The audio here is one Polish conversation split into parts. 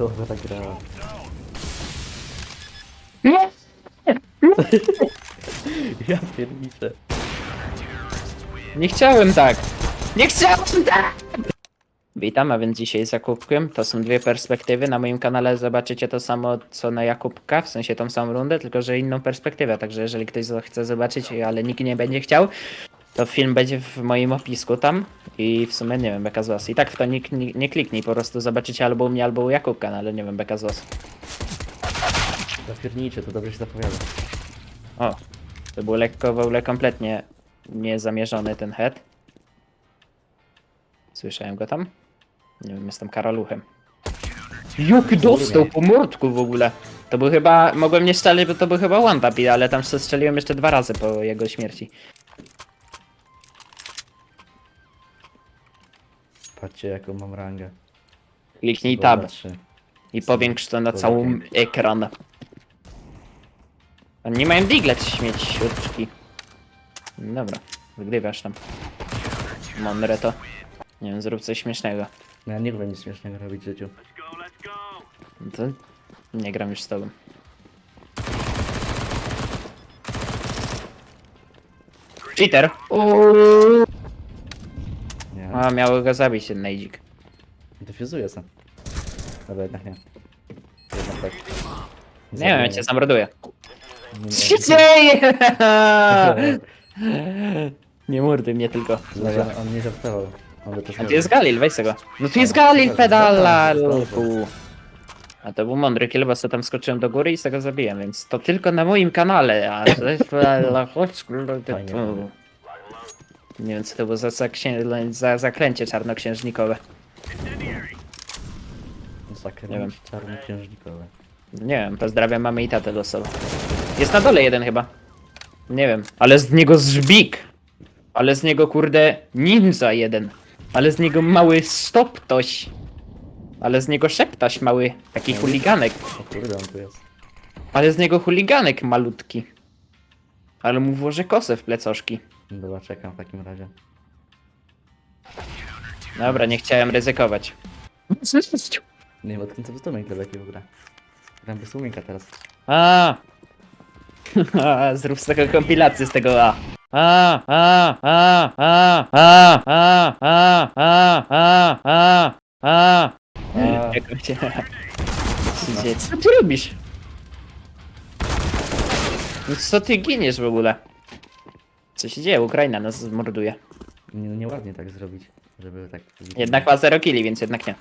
Dobra ta gra. Ja pierniczę. Nie chciałem tak! Nie chciałem tak! Witam, a więc dzisiaj z Jakubkiem. To są dwie perspektywy. Na moim kanale zobaczycie to samo co na Jakubka, w sensie tą samą rundę, tylko że inną perspektywę. Także jeżeli ktoś chce zobaczyć, ale nikt nie będzie chciał, to film będzie w moim opisku tam i w sumie nie wiem, beka z was. I tak w to nikt nie, nie kliknij, po prostu zobaczycie albo u mnie, albo u Jakubka, no ale nie wiem, beka z was. To dobrze się zapowiada. O, to był lekko, w ogóle kompletnie niezamierzony ten head. Słyszałem go tam? Nie wiem, jestem karaluchem. Jaki dostał po mordku w ogóle. To był chyba, mogłem nie strzelić, bo to był chyba one tap, ale tam strzeliłem jeszcze dwa razy po jego śmierci. Patrzcie jaką mam rangę. Kliknij tab trzy. i powiększ to na okej. ekran. Oni nie mają diglet śmieć śrubczki. Dobra, wygrywasz tam. Mądre to. Nie wiem, zrób coś śmiesznego. No ja nie lubię nic śmiesznego robić w życiu. No To nie gram już z tobą. Cheater! Nie, A, miało go zabić ten nejdzik. defuzuję sam. Dobra, jednak nie. Jednak tak. Nie wiem, ja cię zamorduję. Nie, Co się dzieje? Nie morduj mnie tylko. Dobra, on nie żartował. On by to A tu jest Galil, weź go. No tu jest Galil, pedala, lulku. A to był mądry kill, bo sobie tam skoczyłem do góry i z tego zabiłem, więc to tylko na moim kanale, a chodź kurde, ty Fajnie. Nie wiem co to było za, zaksię- za zaklęcie czarnoksiężnikowe. Wiem. czarnoksiężnikowe. Nie wiem, pozdrawiam mamy i tatę losowo. Jest na dole jeden chyba. Nie wiem, ale z niego żbik. Ale z niego kurde ninja jeden. Ale z niego mały stoptoś. Ale z niego szeptaś mały, taki chuliganek. O kurde, on tu jest. Ale z niego chuliganek malutki. Ale mu włożę kosę w plecoszki. Dobra, czekam w takim razie. Dobra, nie chciałem ryzykować. Nie wiem, odkąd sobie stomek dla jakiego gra. Gram bez teraz. A. Zrób z tego kompilację z tego A. A, a, a, a, a, a, a, a, a, a, a. A. Jak się... Co się- Co ty robisz? No Co ty giniesz w ogóle? Co się dzieje? Ukraina nas zmorduje. Nie, nieładnie tak zrobić, żeby tak... Jednak ma 0 killi, więc jednak nie.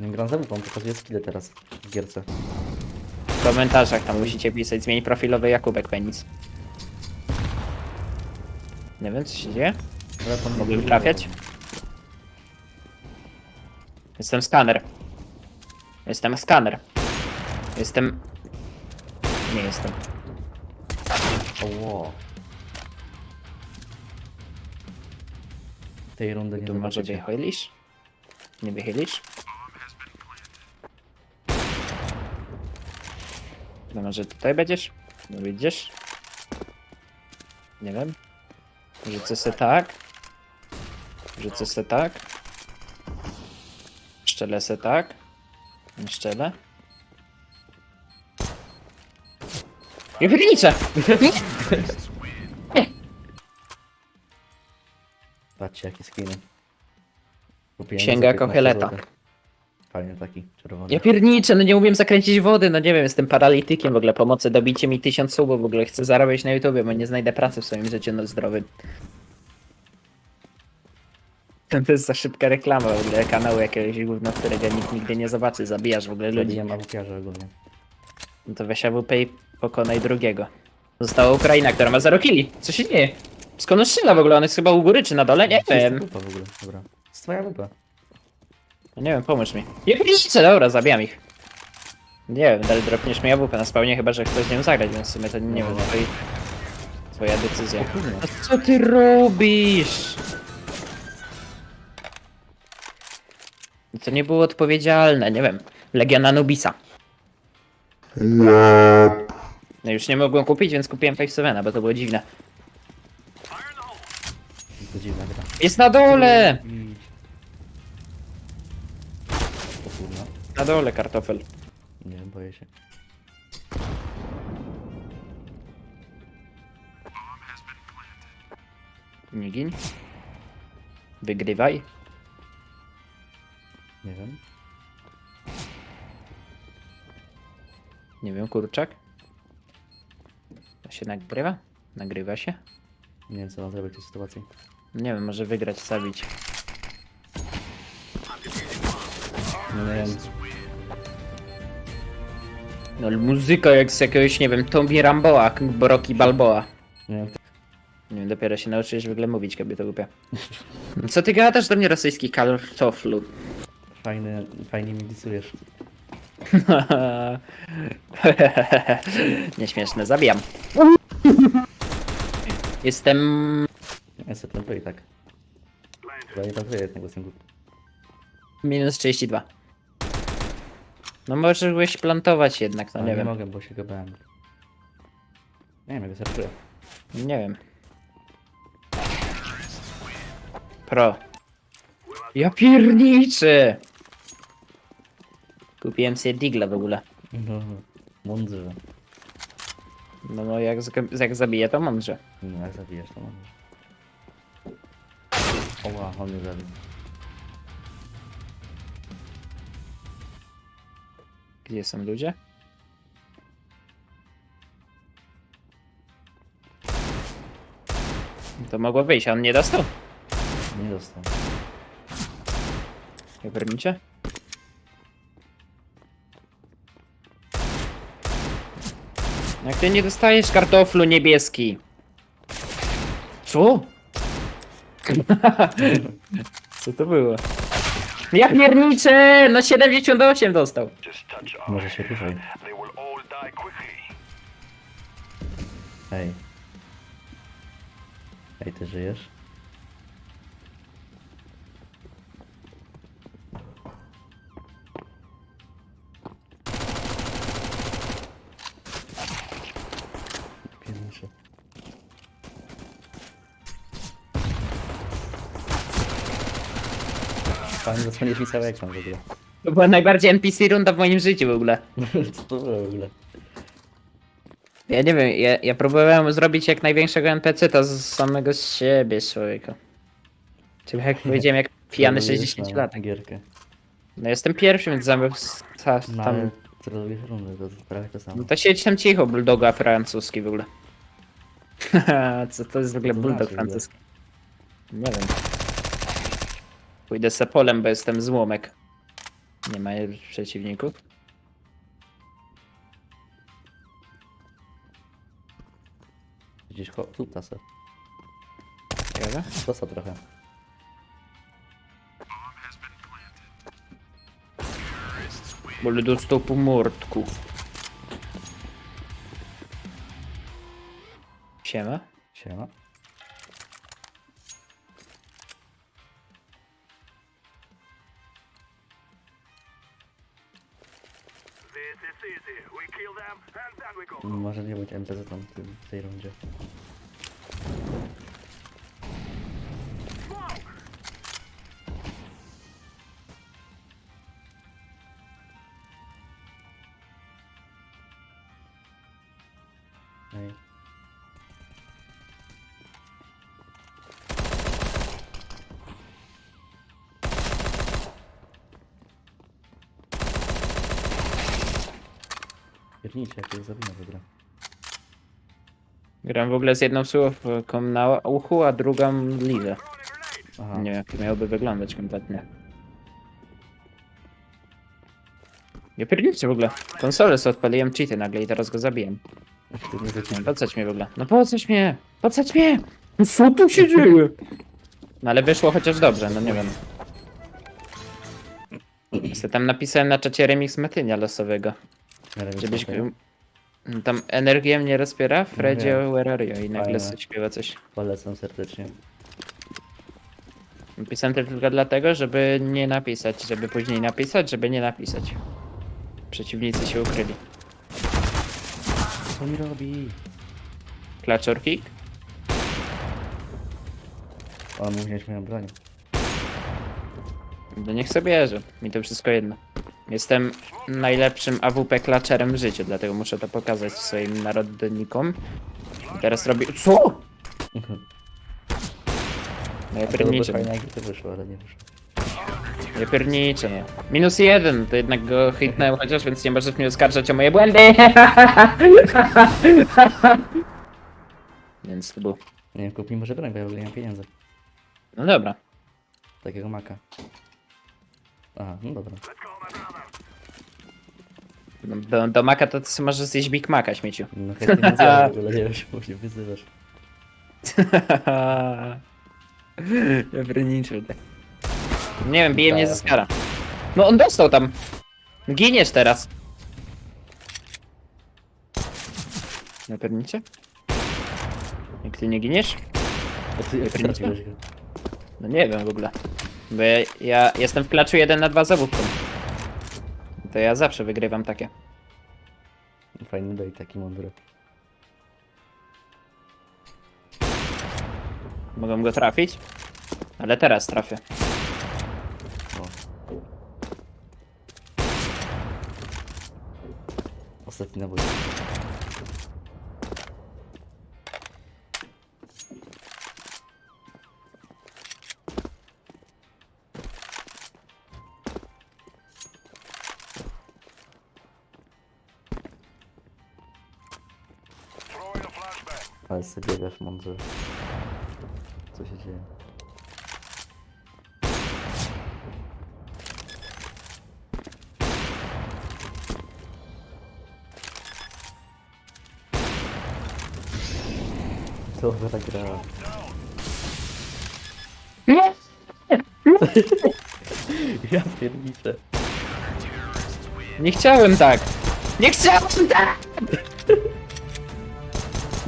Nie gram za on pokazuje skille teraz w gierce. W komentarzach tam musicie pisać zmień profilowy Jakubek Penis. Nie wiem co się dzieje. To Mogę trafiać? Jestem skaner. Jestem skaner. Jestem... Nie jestem. Oło. Tej rundy nie Tu może zobaczycie. wychylisz? Nie wychylisz? No może tutaj będziesz? No widzisz? Nie wiem. Rzucę se tak. Rzucę se tak. Szczelę se tak. Nie Szczelę. I wyrniczę! Patrzcie jakie skiny. Kupiłem Księga za 15 Koheleta. złotych. Fajny taki, czerwony. Ja pierniczę, no nie umiem zakręcić wody, no nie wiem, jestem paralitykiem w ogóle, pomocy, dobijcie mi tysiąc subów w ogóle, chcę zarabiać na YouTubie, bo nie znajdę pracy w swoim życiu no, zdrowym. To jest za szybka reklama w ogóle kanału jakiegoś gówna, którego nikt nigdy nie zobaczy, zabijasz w ogóle ludzi. Zabijam awukiarze ogólnie. No to weź AWP i pokonaj drugiego. Została Ukraina, która ma 0 killi. Co się dzieje? Skąd on strzela w ogóle? On jest chyba u góry czy na dole? Nie Co jest wiem. ta wupa w ogóle? Dobra. Z twoja wupa. No nie wiem, pomóż mi. Ja pierniczę, dobra, zabijam ich. Nie wiem, dalej dropniesz mi jabłko na spawnie, chyba że chcesz z nią zagrać, więc w sumie to nie wiem, twoi... twoja decyzja. A co ty robisz? To nie było odpowiedzialne, nie wiem. Legion Anubisa. No już nie mogłem kupić, więc kupiłem 5-7, bo to było dziwne. Dziwna gra. Jest na dole! Idź. O Kurwa. Na dole kartofel. Nie wiem, boję się. Nie gin. Wygrywaj. Nie wiem. Nie wiem, kurczak. To się nagrywa? Nagrywa się? Nie wiem, co mam zrobić w tej sytuacji. Nie wiem, może wygrać, zabić. No nie wiem. No ale muzyka jak z jakiegoś, nie wiem, Tommy Ramboa, Rocky Balboa. Nie wiem. Nie wiem, dopiero się nauczyłeś w ogóle mówić, kobieta głupia. No Co ty gadasz do mnie rosyjski kartoflu? Fajny, fajnie mi disujesz. Nieśmieszne, zabijam. Jestem... Ja sobie plantuję i tak. Chyba nie plantuję jednego z głów. minus 32. No możesz plantować jednak, no Ale nie nie wiem. mogę, bo się go bałem. Nie wiem, jak wystarczy. Nie wiem. Pro. Ja pierniczę! Kupiłem sobie digla w ogóle. No, mądrze. No, no jak, jak zabiję, to mądrze. No, jak zabijesz, to mądrze. Oła, on mnie zabił. Gdzie są ludzie? To mogło wyjść, a on nie dostał? Nie dostał. Bronicie? Jak ty nie dostajesz kartoflu niebieski? Co? Co to było? Ja pierniczę! No 78 dostał. Może się ruszaj. Hej. Hej, ty żyjesz? Pan zasłoniesz mi cały ekran w ogóle. To była najbardziej NPC runda w moim życiu w ogóle. Co to było w ogóle? Ja nie wiem, ja, ja próbowałem zrobić jak największego NPC to z samego siebie człowieka. Czyli jak powiedziałem, jak pijany Celujesz 60 na lat. Gierkę. No jestem pierwszy, więc zamiast ta- No tam... ale celujesz rundy, to prawie to samo. No to siedź tam cicho, bulldoga francuski w ogóle. Co to jest w ogóle to bulldog znaczy, francuski? Nie wiem. Pójdę z polem, bo jestem złomek. Nie ma przeciwników. Gdzieś ko... tu tasę. Ciekawe. Kosa trochę. Bole dostał po mordku. Siema. Siema. Może nie być MPZ tam w tej rundzie. Piernicie, jak jest zabijam w ogóle. Gram w ogóle z jedną słuchawką na uchu, a drugą liwę. Aha, Nie wiem, jak to miałoby wyglądać kompletnie. Ja pierniczę w ogóle. Konsolę sobie odpaliłem cheaty nagle i teraz go zabiję. ty nie Nie. Pocać mnie w ogóle. No pocać mnie! Pocać mnie! No co tu się dzieje? No ale wyszło chociaż dobrze, no nie wiem. Sobie tam napisałem na czacie remix Matynia losowego. Żebyś... Tam energię mnie rozpiera, Fredzie, wiem. where are you? I nagle Fajne. śpiewa coś. Polecam serdecznie. Napisałem to tylko dlatego, żeby nie napisać, żeby później napisać, żeby nie napisać. Przeciwnicy się ukryli. Co mi robi? Clutch kick? Mógł wziąć moją broń. No niech sobie bierze. Mi to wszystko jedno. Jestem najlepszym AWP klackerem w życiu, dlatego muszę to pokazać swoim narodownikom. I teraz robię... Co? Mhm. No ja pierniczę, fajnie jakby to wyszło, ale nie wyszło. ja pierniczę, no. Minus jeden, to jednak go hitnąłem chociaż, więc nie możesz mnie oskarżać o moje błędy. Więc to był... Nie wiem, kup mi może broń, bo ja w ogóle nie mam pieniędzy. No dobra. Takiego maka. Aha, no dobra. Do, do Maka to ty możesz zjeść Big Maca, śmieciu. No chętnie nie zjadę w ogóle, nie wiem, czemu się wyzywasz. pierniczę. Nie wiem, bije mnie ze skara. No on dostał tam. Giniesz teraz. Na piernicie? Jak ty nie giniesz? A ty jak go? No nie wiem w ogóle. Bo ja, ja jestem w klaczu 1 na 2 zawódką. To ja zawsze wygrywam takie. Fajny bait, taki mądry. Mogą go trafić? Ale teraz trafię. O. Ostatni nabój. Biegasz mądrze. Co się dzieje? Dobra gra. Ja pierniczę. Nie chciałem tak! Nie chciałem tak!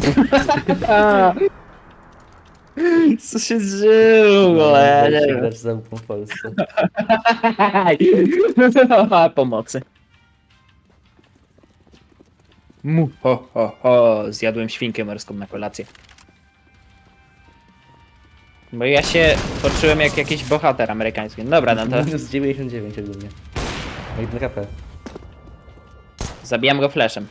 Co się dzieje? Ja nie wiem. W Polsce. Pomocy. Mu, ho, ho, ho. Zjadłem świnkę morską na kolację. Bo ja się poczułem jak jakiś bohater amerykański. Dobra, no to Minus 99 ogólnie. No i 1 HP. zabijam go flashem.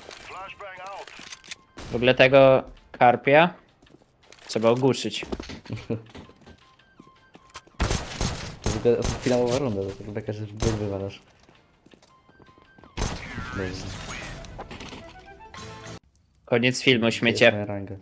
W ogóle tego karpia trzeba ogłuszyć. To w ogóle finałowa runda, to tak beka, że wywalasz. Dobrze. Koniec filmu, jest śmiecie. moja ranga.